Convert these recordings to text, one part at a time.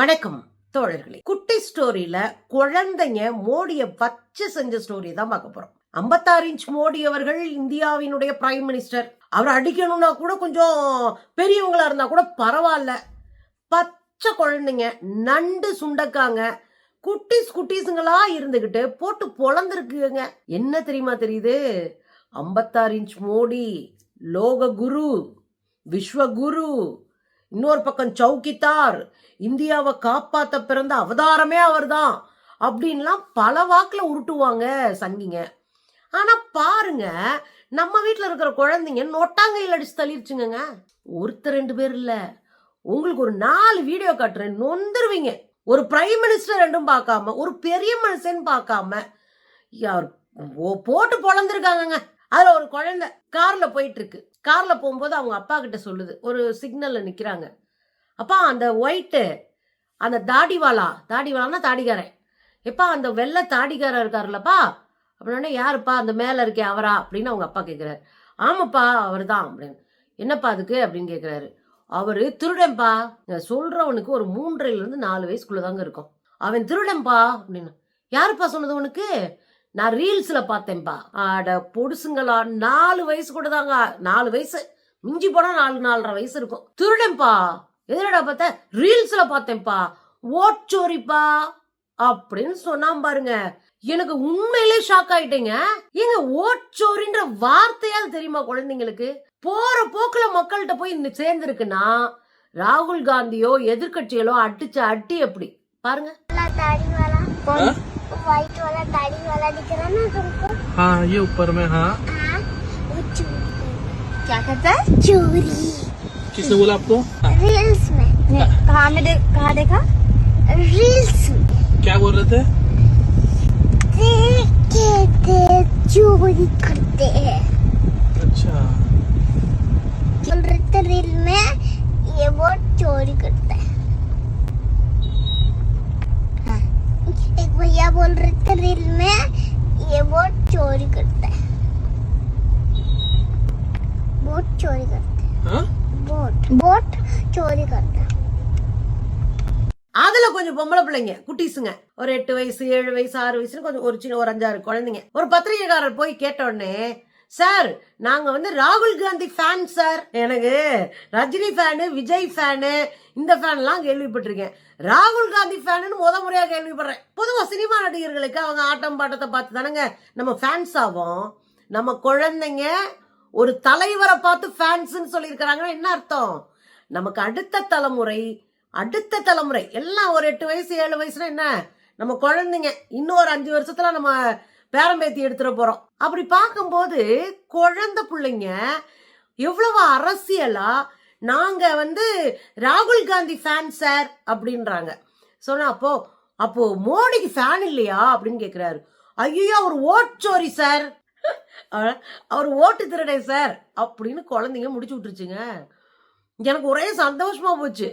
வணக்கம் தோழர்களே. குட்டி ஸ்டோரியில குழந்தைங்க மோடிய வச்சு செஞ்ச ஸ்டோரி தான் பார்க்க போறோம். 56 இன்ச் மோடி அவர்கள் இந்தியாவினுடைய பிரைம் மினிஸ்டர். அவர் அடிக்கணும்னா கூட கொஞ்சம் பெரியவங்களா இருந்தா கூட பரவாயில்ல. பச்சை குழந்தைங்க நண்டு சுண்டக்காங்க குட்டீஸ் குட்டீஸுங்களா இருந்துகிட்டு போட்டு பொழந்திருக்குங்க. என்ன தெரியுமா தெரியுது? 56 இன்ச் மோடி லோக குரு விஸ்வகுரு இன்னொரு பக்கம் சவுக்கித்தார் இந்தியாவை காப்பாத்த பிறந்த அவதாரமே அவர் தான் அப்படின்லாம் பல வாக்கில் உருட்டுவாங்க சங்கிங்க. ஆனால் பாருங்க நம்ம வீட்டில் இருக்கிற குழந்தைங்க நொட்டாங்கையில் அடிச்சு தள்ளிருச்சுங்க ஒருத்தர் ரெண்டு பேர் இல்லை. உங்களுக்கு ஒரு நாலு வீடியோ காட்டுறேன் நொந்துருவீங்க. ஒரு பிரைம் மினிஸ்டர் ரெண்டும் பார்க்காம ஒரு பெரிய மனுஷன் பார்க்காம யார் ஓ- போட்டு பொழந்திருக்காங்கங்க. அதில் ஒரு குழந்தை காரில் போயிட்டு இருக்கு. காரில் போகும்போது அவங்க அப்பா கிட்ட சொல்லுது. ஒரு சிக்னலில் நிற்கிறாங்க அப்பா அந்த ஒயிட்டு அந்த தாடிவாலா தாடிவாலான்னா தாடிக்காரன் எப்பா அந்த வெள்ளை தாடிக்காரன் இருக்காருல்லப்பா? அப்படின்னா யாருப்பா? அந்த மேலே இருக்கே அவரா? அப்படின்னு அவங்க அப்பா கேட்குறாரு ஆமாப்பா அவர் தான் அப்படின்னு. என்னப்பா அதுக்கு? அப்படின்னு கேட்குறாரு அவர் திருடன்பா நான் ஒரு மூன்றையிலேருந்து நாலு வயசுக்குள்ளே தாங்க இருக்கும். அவன் திருடன்பா அப்படின்னு. யாருப்பா சொன்னது உனக்கு? நான் ரீல்ஸில் பார்த்தேன்ப்பா ஆட பொடுசுங்களா நாலு வயசு கூட தாங்க. நாலு வயசு. மிஞ்சி போனால் நாலு நாலரை வயசு இருக்கும். திருடம்பா எதுடா பார்த்தேன் ரீல்ஸில் பார்த்தேன்ப்பா ஓட்சோரிப்பா அப்படின்னு சொன்னா பாருங்க. எனக்கு உண்மையிலே ஷாக் ஆயிட்டேங்க. ஏங்க ஓட்சோரின்ற வார்த்தையாவது தெரியுமா குழந்தைங்களுக்கு? போற போக்குல மக்கள்கிட்ட போய் இன்னும் சேர்ந்துருக்குன்னா ராகுல் காந்தியோ எதிர்கட்சிகளோ அடிச்ச அட்டி எப்படி? பாருங்க. व्हाइट वाला दाढ़ी वाला दिख रहा ना तुमको? हाँ ये ऊपर में हाँ। हाँ वो चोरी क्या करता है? चोरी किसने बोला आपको? हाँ, रील्स में। कहा में देख कहाँ देखा? रील्स में। क्या बोल रहे थे? कहते चोरी करते हैं। अच्छा। बोल रहे थे रील में ये वो चोरी करता है हाँ। एक भैया बोल रहे थे रील में ये वो चोरी करता है बोट चोरी करता है हाँ बोट बोट चोरी करता है அதுல கொஞ்சம் பொம்பளை பிள்ளைங்க குட்டீஸுங்க ஒரு எட்டு வயசு ஏழு வயசு ஆறு வயசுன்னு கொஞ்சம் ஒரு சின்ன ஒரு அஞ்சாறு குழந்தைங்க ஒரு பத்திரிகைக்காரர் போய் கேட்ட உடனே சார் நாங்க வந்து ராகுல் காந்தி ஃபேன் சார் எனக்கு ரஜினி ஃபேனு விஜய் ஃபேனு இந்த ஃபேன்லாம் கேள்விப்பட்டிருக்கேன். ராகுல் காந்தி ஃபேனுன்னு முத முறையாக கேள்விப்படுறேன். பொதுவாக சினிமா நடிகர்களுக்கு அவங்க ஆட்டம் பாட்டத்தை பார்த்து தானங்க நம்ம ஃபேன்ஸ் ஆகும் நம்ம குழந்தைங்க ஒரு தலைவரை பார்த்து ஃபேன்ஸுன்னு சொல்லியிருக்கிறாங்கன்னா என்ன அர்த்தம்? நமக்கு அடுத்த தலைமுறை அடுத்த தலைமுறை எல்லாம் ஒரு எட்டு வயசு ஏழு வயசுனா என்ன? நம்ம குழந்தைங்க இன்னும் ஒரு அஞ்சு வருஷத்துல நம்ம பேரம்பேத்தி எடுத்துட போறோம் அப்படி பார்க்கும்போது குழந்தை பிள்ளைங்க எவ்வளவு அரசியலா நாங்க வந்து ராகுல் காந்தி ஃபேன் சார் அப்படின்றாங்க சொன்னா அப்போ அப்போ மோடிக்கு ஃபேன் இல்லையா அப்படின்னு கேக்குறாரு ஐயோ அவர் ஓட்சோரி சார் அவர் ஓட்டு திருடே சார் அப்படின்னு குழந்தைங்க முடிச்சு விட்டுருச்சுங்க எனக்கு ஒரே சந்தோஷமா போச்சு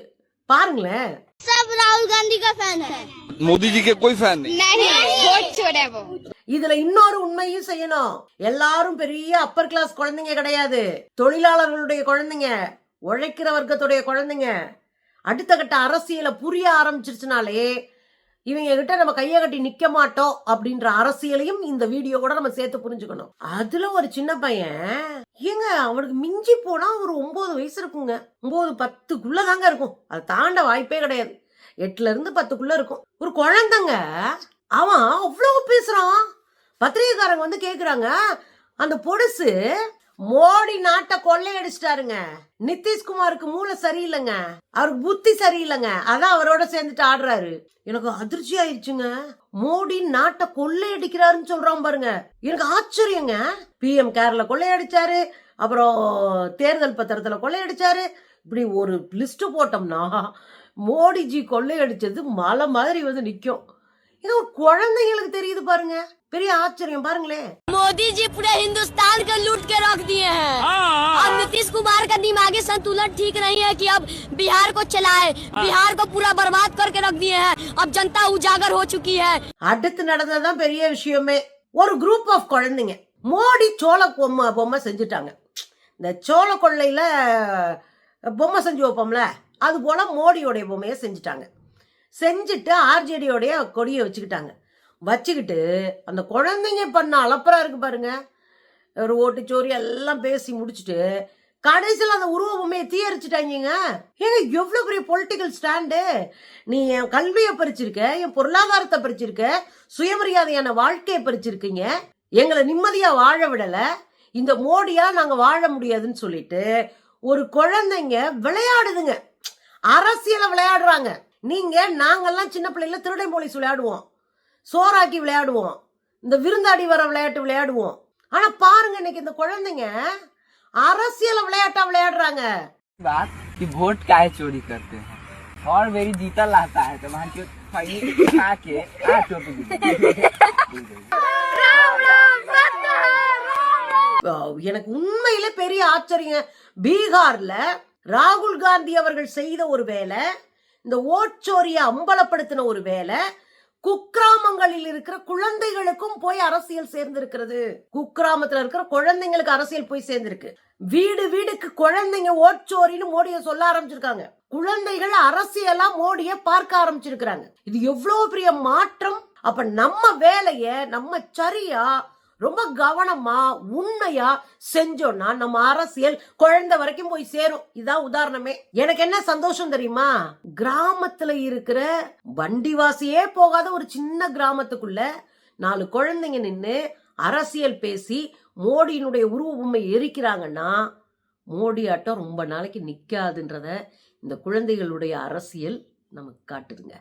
பாருங்களேன் सब राहुल गांधी का फैन है मोदी जी के कोई फैन नहीं नहीं बोट चोर है वो இதுல இன்னொரு உண்மையும் செய்யணும். எல்லாரும் பெரிய அப்பர் கிளாஸ் குழந்தைங்க கிடையாது. தொழிலாளர்களுடைய குழந்தைங்க உழைக்கிற வர்க்கத்துடைய குழந்தைங்க. அடுத்த கட்ட அரசியலை புரிய ஆரம்பிச்சிருச்சுனாலே இவங்க கிட்ட நம்ம கையை கட்டி நிக்க மாட்டோம் அப்படின்ற அரசியலையும் இந்த வீடியோ கூட நம்ம சேர்த்து புரிஞ்சுக்கணும். அதுல ஒரு சின்ன பையன் ஏங்க அவனுக்கு மிஞ்சி போனா ஒரு ஒன்பது வயசு இருக்குங்க. ஒன்பது பத்துக்குள்ள தாங்க இருக்கும். அது தாண்ட வாய்ப்பே கிடையாது. எட்டுல இருந்து பத்துக்குள்ள இருக்கும். ஒரு குழந்தைங்க அவன் அவ்வளவு பேசுறான். பத்திரிகைக்காரங்க வந்து கேக்குறாங்க அந்த பொடுசு மோடி நாட்டை கொள்ளையடிச்சிட்டாருங்க. நிதிஷ்குமாருக்கு மூளை சரியில்லைங்க. அவருக்கு புத்தி சரியில்லைங்க. அதான் அவரோட சேர்ந்துட்டு ஆடுறாரு. எனக்கு அதிர்ச்சி ஆயிடுச்சுங்க மோடி நாட்டை கொள்ளையடிக்கிறாருன்னு சொல்றான் பாருங்க. எனக்கு ஆச்சரியங்க. பிஎம் கேர்ல கொள்ளையடிச்சாரு. அப்புறம் தேர்தல் பத்திரத்துல கொள்ளையடிச்சாரு. இப்படி ஒரு லிஸ்ட் போட்டோம்னா மோடிஜி கொள்ளையடிச்சது மலை மாதிரி வந்து நிற்கும் இது ஒரு குழந்தைங்களுக்கு தெரியுது பாருங்க பெரிய ஆச்சரியம் பாருங்களேன் मोदी जी पूरे हिंदुस्तान को लूट के रख दिए हैं अब नीतीश कुमार का दिमागी संतुलन ठीक नहीं है कि अब बिहार को चलाए बिहार को पूरा बर्बाद करके रख दिए हैं अब जनता उजागर हो चुकी है அடுத்து நடந்ததுதான் பெரிய விஷயமே ஒரு குரூப் ஆஃப் குழந்தைங்க மோடி சோள பொம்மை பொம்மை செஞ்சுட்டாங்க இந்த சோள கொள்ளையில பொம்மை செஞ்சு வைப்போம்ல அது போல மோடியோடைய பொம்மையை செஞ்சுட்டாங்க செஞ்சுட்டு ஆர்ஜேடியோடைய கொடியை வச்சுக்கிட்டாங்க. வச்சுக்கிட்டு அந்த குழந்தைங்க பண்ண அலப்பறா இருக்கு பாருங்க. ஒரு ஓட்டுச்சோரி எல்லாம் பேசி முடிச்சுட்டு கடைசியில் அந்த உருவமே தீயரிச்சுட்டாங்க ஏங்க எவ்வளோ பெரிய பொலிட்டிக்கல் ஸ்டாண்டு நீ என் கல்வியை பறிச்சிருக்க என் பொருளாதாரத்தை பறிச்சிருக்க சுயமரியாதையான வாழ்க்கையை பறிச்சிருக்கீங்க. எங்களை நிம்மதியாக வாழ விடலை. இந்த மோடியாக நாங்கள் வாழ முடியாதுன்னு சொல்லிட்டு ஒரு குழந்தைங்க விளையாடுதுங்க. அரசியலை விளையாடுறாங்க. நீங்க நாங்கெல்லாம் சின்ன பிள்ளைல திருடை போலீஸ் விளையாடுவோம் சோறாக்கி விளையாடுவோம் இந்த விருந்தாடி வர விளையாட்டு விளையாடுவோம் ஆனா பாருங்க இன்னைக்கு இந்த குழந்தைங்க அரசியல விளையாட்டா விளையாடுறாங்க बात कि वोट काहे चोरी करते हैं और मेरी जीता लाता है तो वहाँ के खैनी खा के आ चोट அஹ் எனக்கு உண்மையிலே பெரிய ஆச்சரியம் பீகார்ல ராகுல் காந்தி அவர்கள் செய்த ஒரு வேலை இந்த ஓட்சோரியை அம்பலப்படுத்தின ஒரு வேலை குக்கிராமங்களில் இருக்கிற குழந்தைகளுக்கும் போய் அரசியல் சேர்ந்திருக்கிறது. குக்கிராமத்துல இருக்கிற குழந்தைங்களுக்கு அரசியல் போய் சேர்ந்திருக்கு. வீடு வீடுக்கு குழந்தைங்க ஓட்சோரின்னு மோடிய சொல்ல ஆரம்பிச்சிருக்காங்க. குழந்தைகள் அரசியலா மோடிய பார்க்க ஆரம்பிச்சிருக்கிறாங்க. இது எவ்வளவு பெரிய மாற்றம்? அப்ப நம்ம வேலைய நம்ம சரியா ரொம்ப கவனமா உண்மையா செஞ்சோம்னா நம்ம அரசியல் குழந்தை வரைக்கும் போய் சேரும். இதான் உதாரணமே. எனக்கு என்ன சந்தோஷம் தெரியுமா? கிராமத்துல இருக்கிற வண்டிவாசியே போகாத ஒரு சின்ன கிராமத்துக்குள்ள நாலு குழந்தைங்க நின்று அரசியல் பேசி மோடியினுடைய உருவ எரிக்கிறாங்கன்னா மோடி ஆட்டம் ரொம்ப நாளைக்கு நிற்காதுன்றத இந்த குழந்தைகளுடைய அரசியல் நமக்கு காட்டுதுங்க.